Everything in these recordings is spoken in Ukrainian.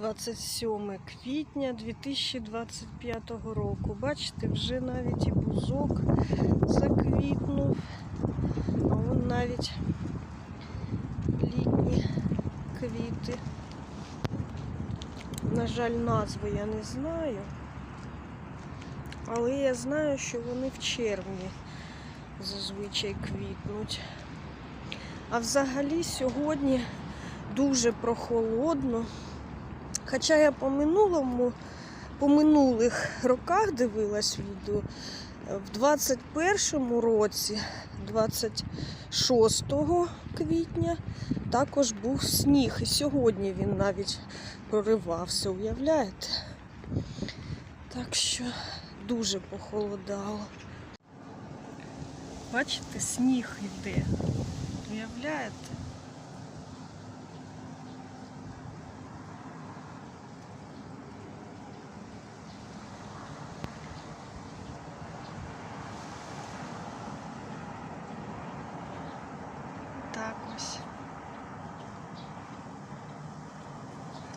27 квітня 2025 року. Бачите, вже навіть і бузок заквітнув, а вон навіть літні квіти. На жаль, назви я не знаю, але я знаю, що вони в червні зазвичай квітнуть. А взагалі сьогодні дуже прохолодно. Хоча я по минулому, по минулих роках дивилась відео, в 21-му році, 26 квітня, також був сніг. І сьогодні він навіть проривався, уявляєте? Так що дуже похолодало. Бачите, сніг йде. Уявляєте?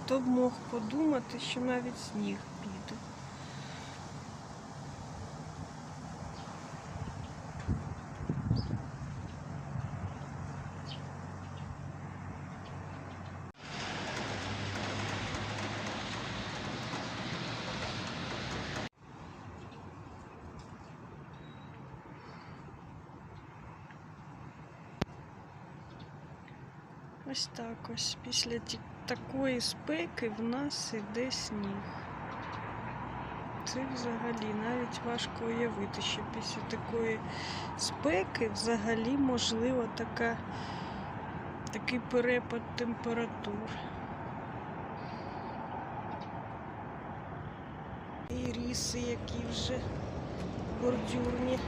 Хто б мог подумати, що навіть сніг піде. Ось так ось. Після ті- такої спеки в нас іде сніг. Це взагалі навіть важко уявити, що після такої спеки взагалі можлива така, такий перепад температур. І ріси, які вже бордюрні